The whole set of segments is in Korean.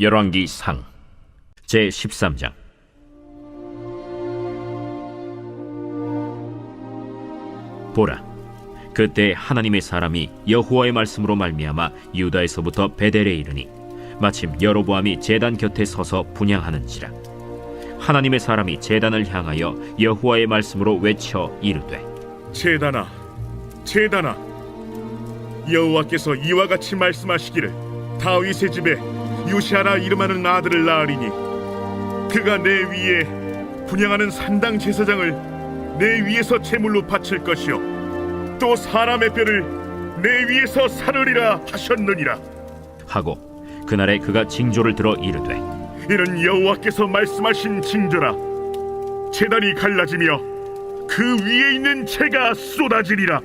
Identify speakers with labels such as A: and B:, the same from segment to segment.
A: 열왕기 상 제 13장. 보라 그때 하나님의 사람이 여호와의 말씀으로 말미암아 유다에서부터 베델에 이르니 마침 여로보암이 제단 곁에 서서 분향하는지라. 하나님의 사람이 제단을 향하여 여호와의 말씀으로 외쳐 이르되
B: 제단아, 제단아, 여호와께서 이와 같이 말씀하시기를 다윗의 집에 요시아라 이름하는 아들을 낳으리니 그가 내 위에 분양하는 산당 제사장을 내 위에서 제물로 바칠 것이요 또 사람의 뼈를 내 위에서 사르리라 하셨느니라.
A: 하고 그날에 그가 징조를 들어 이르되
B: 이는 여호와께서 말씀하신 징조라. 제단이 갈라지며 그 위에 있는 채가 쏟아지리라.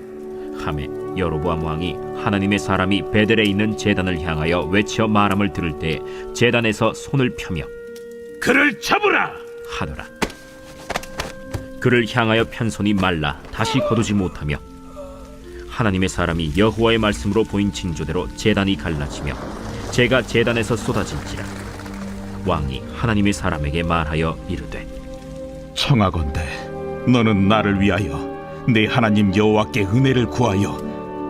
A: 함에 여로보암 왕이 하나님의 사람이 베델에 있는 제단을 향하여 외쳐 말함을 들을 때 제단에서 손을 펴며
B: 그를 잡으라
A: 하더라. 그를 향하여 편 손이 말라 다시 거두지 못하며 하나님의 사람이 여호와의 말씀으로 보인 징조대로 제단이 갈라지며 제가 제단에서 쏟아진지라 왕이 하나님의 사람에게 말하여 이르되
C: 청하건대 너는 나를 위하여 내 하나님 여호와께 은혜를 구하여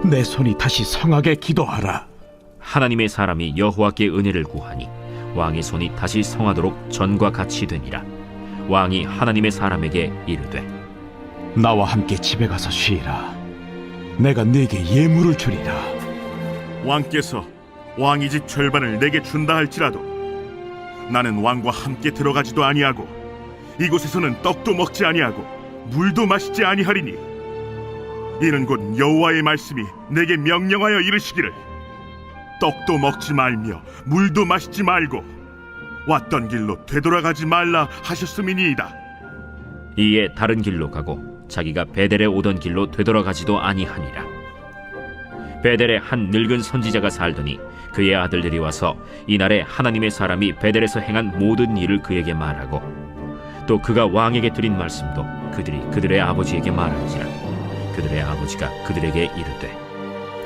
C: 내 손이 다시 성하게 기도하라.
A: 하나님의 사람이 여호와께 은혜를 구하니 왕의 손이 다시 성하도록 전과 같이 되니라. 왕이 하나님의 사람에게 이르되
C: 나와 함께 집에 가서 쉬라. 내가 네게 예물을 주리라.
B: 왕께서 왕이 집 절반을 내게 준다 할지라도 나는 왕과 함께 들어가지도 아니하고 이곳에서는 떡도 먹지 아니하고 물도 마시지 아니하리니 이는 곧 여호와의 말씀이 내게 명령하여 이르시기를. 떡도 먹지 말며 물도 마시지 말고 왔던 길로 되돌아가지 말라 하셨음이니이다.
A: 이에 다른 길로 가고 자기가 베델에 오던 길로 되돌아가지도 아니하니라. 베델에 한 늙은 선지자가 살더니 그의 아들들이 와서 이날에 하나님의 사람이 베델에서 행한 모든 일을 그에게 말하고 또 그가 왕에게 드린 말씀도 그들이 그들의 아버지에게 말한지라 그들의 아버지가 그들에게 이르되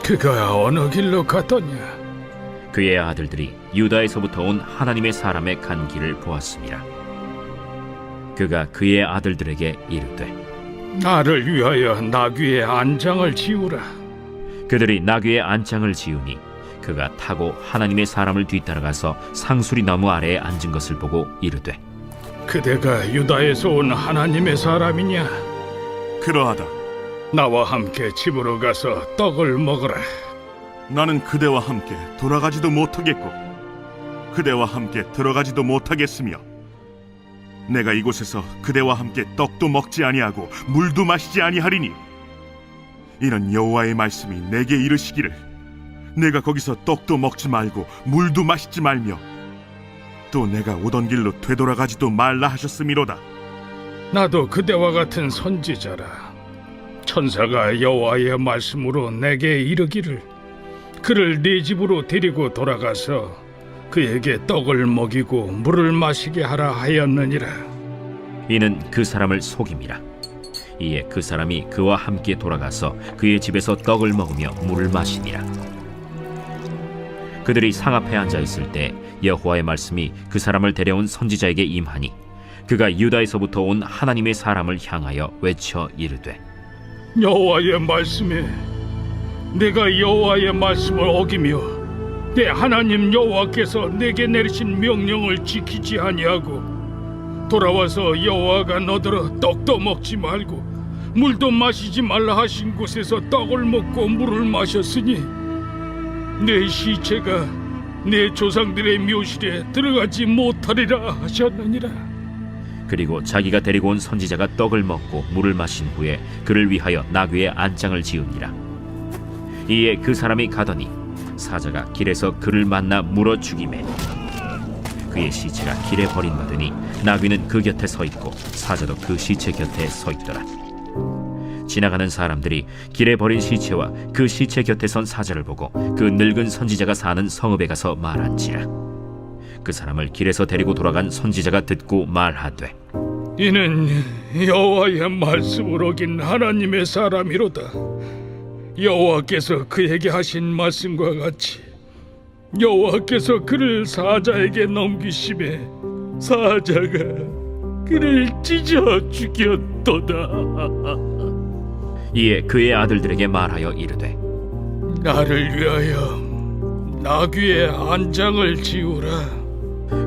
D: 그가 어느 길로 갔더냐?
A: 그의 아들들이 유다에서부터 온 하나님의 사람의 간 길을 보았습니다. 그가 그의 아들들에게 이르되
D: 나를 위하여 나귀의 안장을 지우라.
A: 그들이 나귀의 안장을 지으니 그가 타고 하나님의 사람을 뒤따라가서 상수리 나무 아래에 앉은 것을 보고 이르되
D: 그대가 유다에서 온 하나님의 사람이냐?
B: 그러하다
D: 나와 함께 집으로 가서 떡을 먹으라.
B: 나는 그대와 함께 돌아가지도 못하겠고 그대와 함께 들어가지도 못하겠으며 내가 이곳에서 그대와 함께 떡도 먹지 아니하고 물도 마시지 아니하리니 이는 여호와의 말씀이 내게 이르시기를 내가 거기서 떡도 먹지 말고 물도 마시지 말며 또 내가 오던 길로 되돌아가지도 말라 하셨음이로다
D: 나도 그대와 같은 선지자라. 천사가 여호와의 말씀으로 내게 이르기를 그를 네 집으로 데리고 돌아가서 그에게 떡을 먹이고 물을 마시게 하라 하였느니라.
A: 이는 그 사람을 속임이라 이에 그 사람이 그와 함께 돌아가서 그의 집에서 떡을 먹으며 물을 마시니라 그들이 상 앞에 앉아 있을 때 여호와의 말씀이 그 사람을 데려온 선지자에게 임하니 그가 유다에서부터 온 하나님의 사람을 향하여 외쳐 이르되
D: 여호와의 말씀에 내가 여호와의 말씀을 어기며 내 하나님 여호와께서 내게 내리신 명령을 지키지 아니하고 돌아와서 여호와가 너더러 떡도 먹지 말고 물도 마시지 말라 하신 곳에서 떡을 먹고 물을 마셨으니 내 시체가 내 조상들의 묘실에 들어가지 못하리라 하셨느니라
A: 그리고 자기가 데리고 온 선지자가 떡을 먹고 물을 마신 후에 그를 위하여 나귀의 안장을 지으니라. 이에 그 사람이 가더니 사자가 길에서 그를 만나 물어 죽이매 그의 시체가 길에 버림받으니 나귀는 그 곁에 서 있고 사자도 그 시체 곁에 서 있더라. 지나가는 사람들이 길에 버린 시체와 그 시체 곁에 선 사자를 보고 그 늙은 선지자가 사는 성읍에 가서 말한지라. 그 사람을 길에서 데리고 돌아간 선지자가 듣고 말하되
D: 이는 여호와의 말씀을 어긴 하나님의 사람이로다. 여호와께서 그에게 하신 말씀과 같이
E: 여호와께서 그를 사자에게 넘기심에 사자가 그를 찢어 죽였도다.
A: 이에 그의 아들들에게 말하여 이르되
E: 나를 위하여 나귀의 안장을 지우라.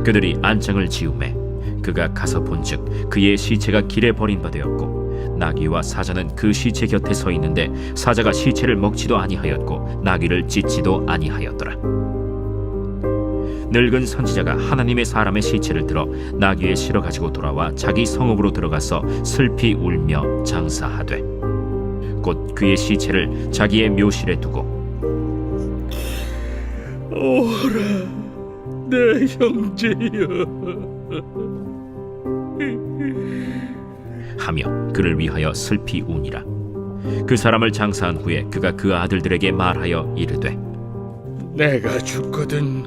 A: 그들이 안장을 지우매 그가 가서 본즉 그의 시체가 길에 버린 바 되었고 나귀와 사자는 그 시체 곁에 서 있는데 사자가 시체를 먹지도 아니하였고 나귀를 찢지도 아니하였더라. 늙은 선지자가 하나님의 사람의 시체를 들어 나귀에 실어 가지고 돌아와 자기 성읍으로 들어가서 슬피 울며 장사하되 곧 그의 시체를 자기의 묘실에 두고
E: 오라, 내 형제여.
A: 하며 그를 위하여 슬피 우니라 그 사람을 장사한 후에 그가 그 아들들에게 말하여 이르되
E: 내가 죽거든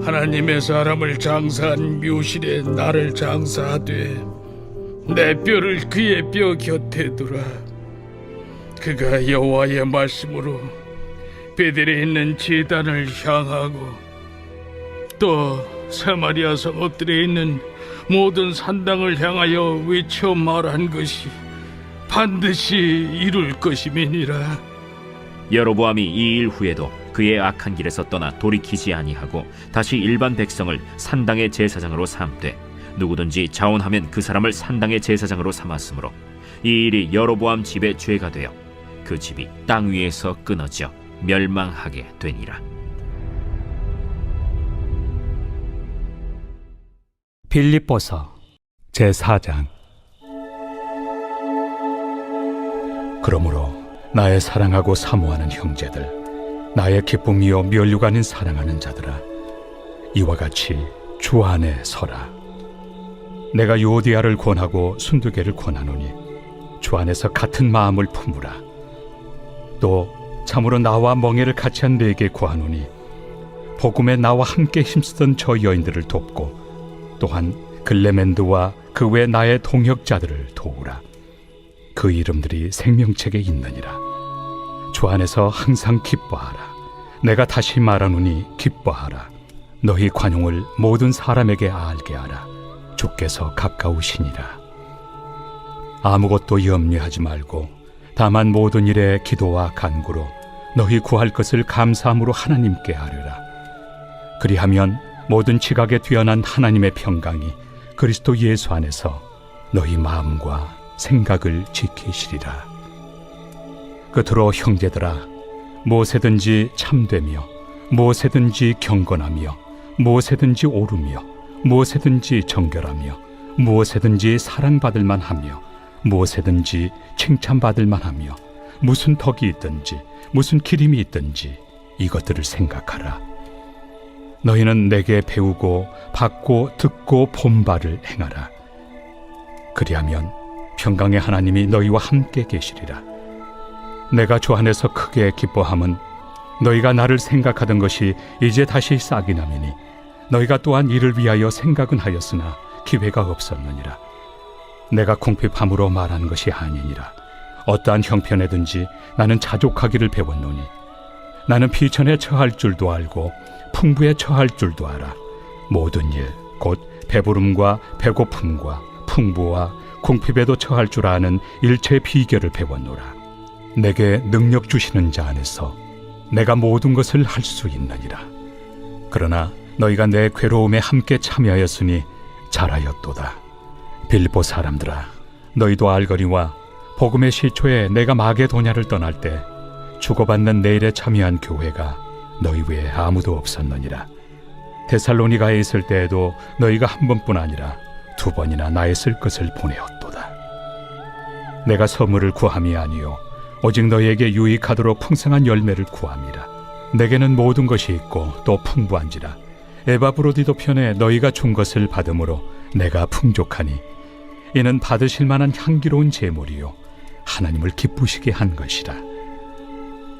E: 하나님의 사람을 장사한 묘실에 나를 장사하되 내 뼈를 그의 뼈 곁에 두라 그가 여호와의 말씀으로 베델에 있는 제단을 향하고 또 사마리아 성읍들에 있는 모든 산당을 향하여 외쳐 말한 것이 반드시 이룰 것임이니라.
A: 여로보암이 이 일 후에도 그의 악한 길에서 떠나 돌이키지 아니하고 다시 일반 백성을 산당의 제사장으로 삼되 누구든지 자원하면 그 사람을 산당의 제사장으로 삼았으므로 이 일이 여로보암 집의 죄가 되어 그 집이 땅 위에서 끊어져 멸망하게 되니라
F: 빌립보서 제4장. 그러므로 나의 사랑하고 사모하는 형제들 나의 기쁨이요 멸류관인 사랑하는 자들아 이와 같이 주 안에 서라. 내가 요디아를 권하고 순두개를 권하노니 주 안에서 같은 마음을 품으라. 또 참으로 나와 멍에를 같이 한 네게 구하노니 복음에 나와 함께 힘쓰던 저 여인들을 돕고 또한 글레멘드와 그 외 나의 동역자들을 도우라. 그 이름들이 생명책에 있느니라. 주 안에서 항상 기뻐하라. 내가 다시 말하노니 기뻐하라. 너희 관용을 모든 사람에게 알게 하라. 주께서 가까우시니라. 아무것도 염려하지 말고 다만 모든 일에 기도와 간구로 너희 구할 것을 감사함으로 하나님께 아뢰라. 그리하면 모든 지각에 뛰어난 하나님의 평강이 그리스도 예수 안에서 너희 마음과 생각을 지키시리라. 끝으로 형제들아, 무엇에든지 참되며, 무엇에든지 경건하며, 무엇에든지 오르며, 무엇에든지 정결하며, 무엇에든지 사랑받을 만하며, 무엇에든지 칭찬받을 만하며, 무슨 덕이 있든지, 무슨 기림이 있든지 이것들을 생각하라. 너희는 내게 배우고 받고 듣고 본 바를 행하라. 그리하면 평강의 하나님이 너희와 함께 계시리라. 내가 주 안에서 크게 기뻐함은 너희가 나를 생각하던 것이 이제 다시 싹이 나매니 너희가 또한 이를 위하여 생각은 하였으나 기회가 없었느니라. 내가 궁핍함으로 말하는 것이 아니니라. 어떠한 형편에든지 나는 자족하기를 배웠노니 나는 비천에 처할 줄도 알고 풍부에 처할 줄도 알아. 모든 일, 곧 배부름과 배고픔과 풍부와 궁핍에도 처할 줄 아는 일체의 비결을 배웠노라. 내게 능력 주시는 자 안에서 내가 모든 것을 할 수 있느니라. 그러나 너희가 내 괴로움에 함께 참여하였으니 잘하였도다. 빌보 사람들아, 너희도 알거니와 복음의 시초에 내가 마게도냐를 떠날 때 주고받는 내일에 참여한 교회가 너희 외에 아무도 없었느니라. 데살로니가에 있을 때에도 너희가 한 번뿐 아니라 두 번이나 나의 쓸 것을 보내었도다. 내가 선물을 구함이 아니요 오직 너희에게 유익하도록 풍성한 열매를 구함이라. 내게는 모든 것이 있고 또 풍부한지라. 에바브로디도 편에 너희가 준 것을 받음으로 내가 풍족하니 이는 받으실 만한 향기로운 제물이요 하나님을 기쁘시게 한 것이라.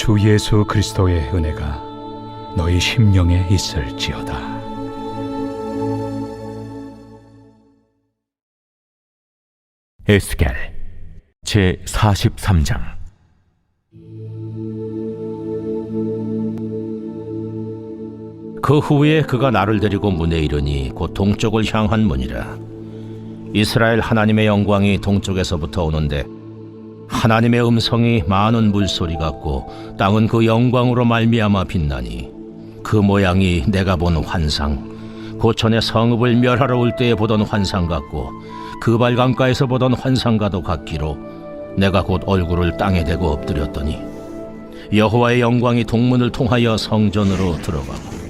F: 주 예수 그리스도의 은혜가 너희 심령에 있을지어다.
G: 에스겔 제 43장
H: 그 후에 그가 나를 데리고 문에 이르니 곧 동쪽을 향한 문이라 이스라엘 하나님의 영광이 동쪽에서부터 오는데 하나님의 음성이 많은 물소리 같고 땅은 그 영광으로 말미암아 빛나니 그 모양이 내가 본 환상 고천의 성읍을 멸하러 올 때에 보던 환상 같고 그 발 강가에서 보던 환상과도 같기로 내가 곧 얼굴을 땅에 대고 엎드렸더니 여호와의 영광이 동문을 통하여 성전으로 들어가고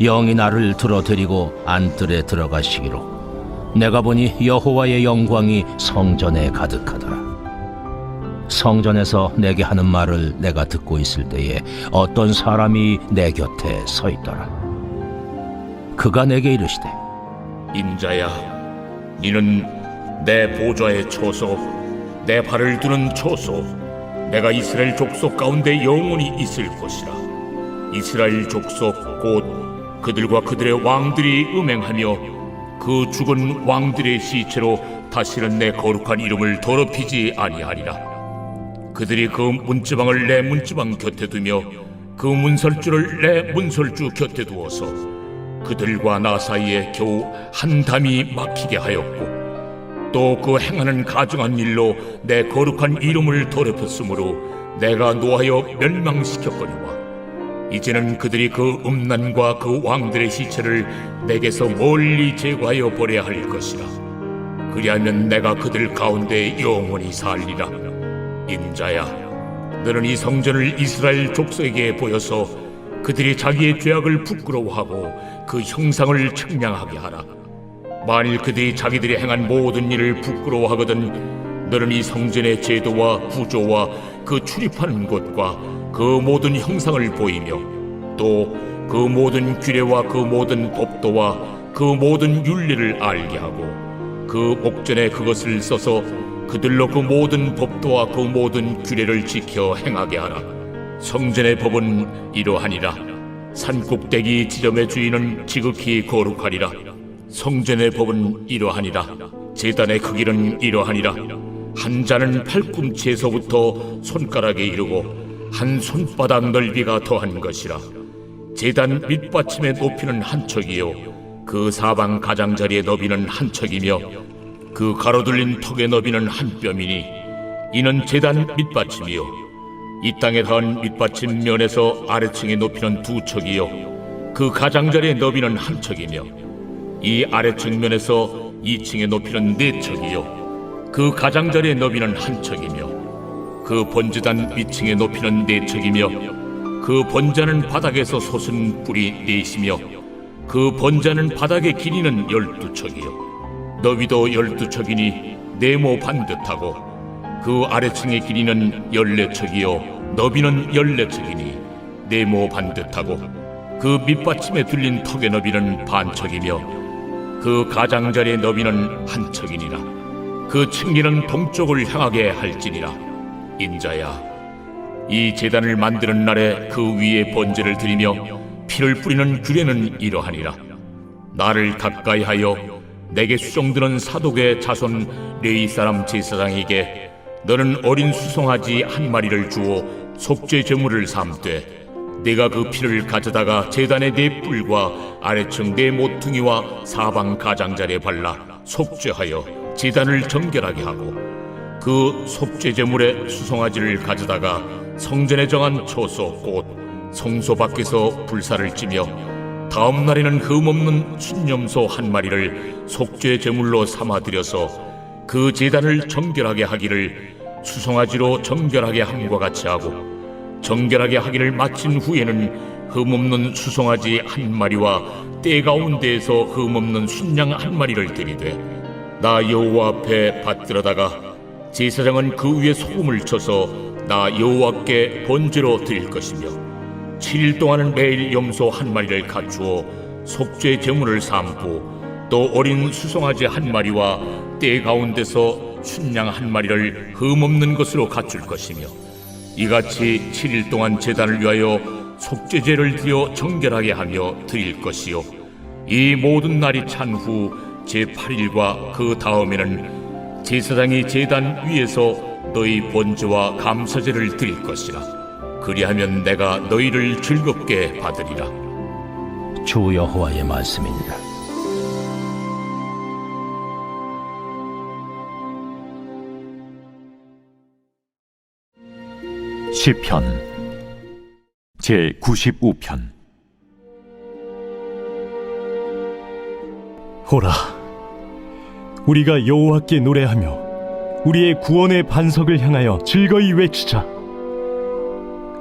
H: 영이 나를 들어 데리고 안뜰에 들어가시기로 내가 보니 여호와의 영광이 성전에 가득하더라 성전에서 내게 하는 말을 내가 듣고 있을 때에 어떤 사람이 내 곁에 서 있더라 그가 내게 이르시되
E: 인자야, 니는 내 보좌의 초소, 내 발을 두는 초소, 내가 이스라엘 족속 가운데 영원히 있을 것이라. 이스라엘 족속 곧 그들과 그들의 왕들이 음행하며 그 죽은 왕들의 시체로 다시는 내 거룩한 이름을 더럽히지 아니하리라. 그들이 그 문지방을 내 문지방 곁에 두며 그 문설주를 내 문설주 곁에 두어서 그들과 나 사이에 겨우 한 담이 막히게 하였고 또 그 행하는 가증한 일로 내 거룩한 이름을 더럽혔으므로 내가 노하여 멸망시켰거니와 이제는 그들이 그 음란과 그 왕들의 시체를 내게서 멀리 제거하여 버려야 할 것이라. 그리하면 내가 그들 가운데 영원히 살리라 인자야 너는 이 성전을 이스라엘 족속에게 보여서 그들이 자기의 죄악을 부끄러워하고 그 형상을 측량하게 하라. 만일 그들이 자기들이 행한 모든 일을 부끄러워하거든 너는 이 성전의 제도와 구조와 그 출입하는 곳과 그 모든 형상을 보이며 또 그 모든 규례와 그 모든 법도와 그 모든 윤리를 알게 하고 그 목전에 그것을 써서 그들로 그 모든 법도와 그 모든 규례를 지켜 행하게 하라. 성전의 법은 이러하니라. 산 꼭대기 지점의 주인은 지극히 거룩하리라. 성전의 법은 이러하니라. 제단의 크기는 이러하니라. 한 자는 팔꿈치에서부터 손가락에 이르고 한 손바닥 넓이가 더한 것이라. 제단 밑받침의 높이는 한 척이요. 그 사방 가장자리의 너비는 한 척이며 그 가로둘린 턱의 너비는 한 뼘이니 이는 제단 밑받침이요. 이 땅에 닿은 밑받침 면에서 아래층의 높이는 두 척이요. 그 가장자리의 너비는 한 척이며 이 아래층 면에서 이층의 높이는 네 척이요. 그 가장자리의 너비는 한 척이며 그 번제단 위층의 높이는 네 척이며 그 번자는 바닥에서 솟은 뿔이 넷이며 그 번자는 바닥의 길이는 열두 척이요 너비도 열두 척이니 네모 반듯하고 그 아래층의 길이는 열네 척이요 너비는 열네 척이니 네모 반듯하고 그 밑받침에 둘린 턱의 너비는 반 척이며 그 가장자리의 너비는 한 척이니라. 그 층기는 동쪽을 향하게 할지니라. 인자야 이 제단을 만드는 날에 그 위에 번제를 드리며 피를 뿌리는 규례는 이러하니라. 나를 가까이 하여 내게 수종드는 사독의 자손 레이 사람 제사장에게 너는 어린 수송아지 한 마리를 주어 속죄 제물을 삼되 내가 그 피를 가져다가 제단의 네 뿔과 아래층 네 모퉁이와 사방 가장자리에 발라 속죄하여 제단을 정결하게 하고 그 속죄 제물의 수송아지를 가져다가 성전에 정한 초소 곧 성소 밖에서 불사를 찌며 다음 날에는 흠없는 순념소 한 마리를 속죄 제물로 삼아 드려서 그 제단을 정결하게 하기를 수송아지로 정결하게 함과 같이 하고 정결하게 하기를 마친 후에는 흠없는 수송아지 한 마리와 때 가운데에서 흠없는 순양 한 마리를 드리되 나 여호와 앞에 받들어다가 제사장은 그 위에 소금을 쳐서 나 여호와께 번제로 드릴 것이며 7일 동안은 매일 염소 한 마리를 갖추어 속죄 제물을 삼고 또 어린 수송아지 한 마리와 때 가운데서 춘양 한 마리를 흠없는 것으로 갖출 것이며 이같이 7일 동안 제단을 위하여 속죄제를 드려 정결하게 하며 드릴 것이요. 이 모든 날이 찬 후 제8일과 그 다음에는 제사장이 제단 위에서 너희 번제와 감사제를 드릴 것이라 그리하면 내가 너희를 즐겁게 받으리라
H: 주 여호와의 말씀입니다.
G: 시편 제 95편
I: 호라, 우리가 여호와께 노래하며 우리의 구원의 반석을 향하여 즐거이 외치자.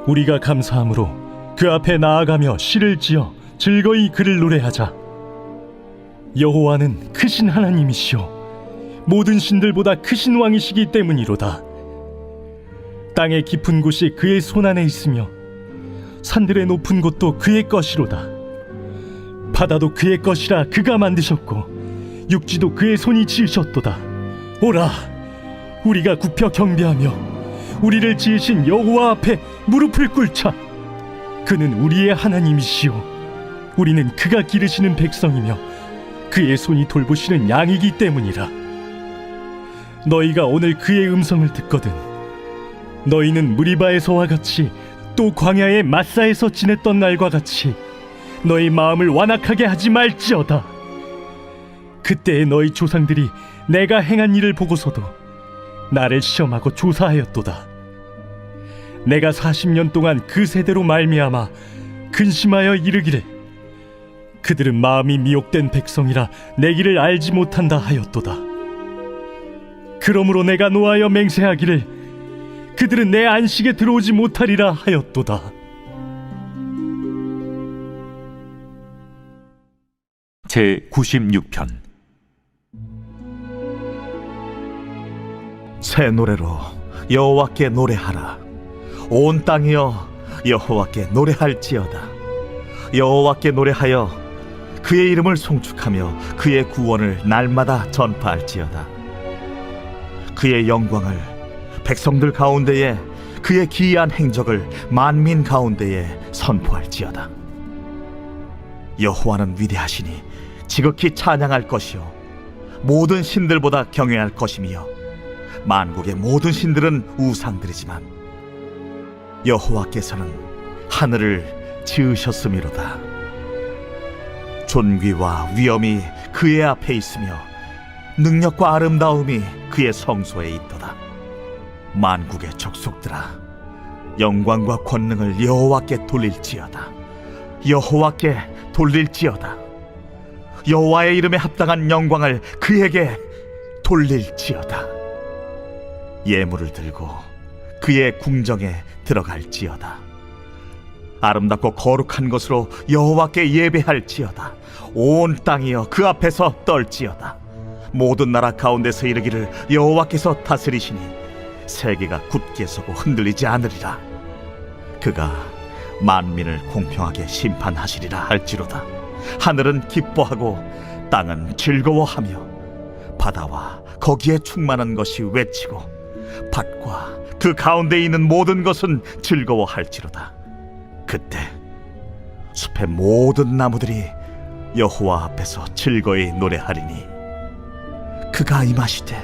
I: 우리가 감사함으로 그 앞에 나아가며 시를 지어 즐거이 그를 노래하자. 여호와는 크신 하나님이시요 모든 신들보다 크신 왕이시기 때문이로다. 땅의 깊은 곳이 그의 손 안에 있으며 산들의 높은 곳도 그의 것이로다. 바다도 그의 것이라 그가 만드셨고 육지도 그의 손이 지으셨도다. 오라, 우리가 굽혀 경배하며 우리를 지으신 여호와 앞에 무릎을 꿇자. 그는 우리의 하나님이시요, 우리는 그가 기르시는 백성이며 그의 손이 돌보시는 양이기 때문이라. 너희가 오늘 그의 음성을 듣거든. 너희는 무리바에서와 같이 또 광야의 마사에서 지냈던 날과 같이 너희 마음을 완악하게 하지 말지어다. 그때의 너희 조상들이 내가 행한 일을 보고서도 나를 시험하고 조사하였도다. 내가 40년 동안 그 세대로 말미암아 근심하여 이르기를 그들은 마음이 미혹된 백성이라 내 길을 알지 못한다 하였도다. 그러므로 내가 노하여 맹세하기를 그들은 내 안식에 들어오지 못하리라 하였도다.
G: 제 96편
C: 새 노래로 여호와께 노래하라 온 땅이여 여호와께 노래할지어다. 여호와께 노래하여 그의 이름을 송축하며 그의 구원을 날마다 전파할지어다. 그의 영광을 백성들 가운데에 그의 기이한 행적을 만민 가운데에 선포할지어다. 여호와는 위대하시니 지극히 찬양할 것이요 모든 신들보다 경외할 것이며 만국의 모든 신들은 우상들이지만 여호와께서는 하늘을 지으셨음이로다. 존귀와 위엄이 그의 앞에 있으며 능력과 아름다움이 그의 성소에 있도다. 만국의 족속들아 영광과 권능을 여호와께 돌릴지어다. 여호와께 돌릴지어다. 여호와의 이름에 합당한 영광을 그에게 돌릴지어다. 예물을 들고 그의 궁정에 들어갈지어다. 아름답고 거룩한 것으로 여호와께 예배할지어다. 온 땅이여 그 앞에서 떨지어다. 모든 나라 가운데서 이르기를 여호와께서 다스리시니 세계가 굳게 서고 흔들리지 않으리라. 그가 만민을 공평하게 심판하시리라 할지로다. 하늘은 기뻐하고 땅은 즐거워하며 바다와 거기에 충만한 것이 외치고 밭과 그 가운데 있는 모든 것은 즐거워할지로다. 그때 숲의 모든 나무들이 여호와 앞에서 즐거이 노래하리니 그가 임하시되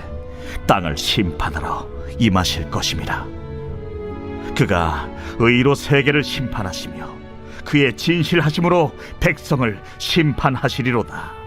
C: 땅을 심판하러 임하실 것임이라 그가 의로 세계를 심판하시며 그의 진실하심으로 백성을 심판하시리로다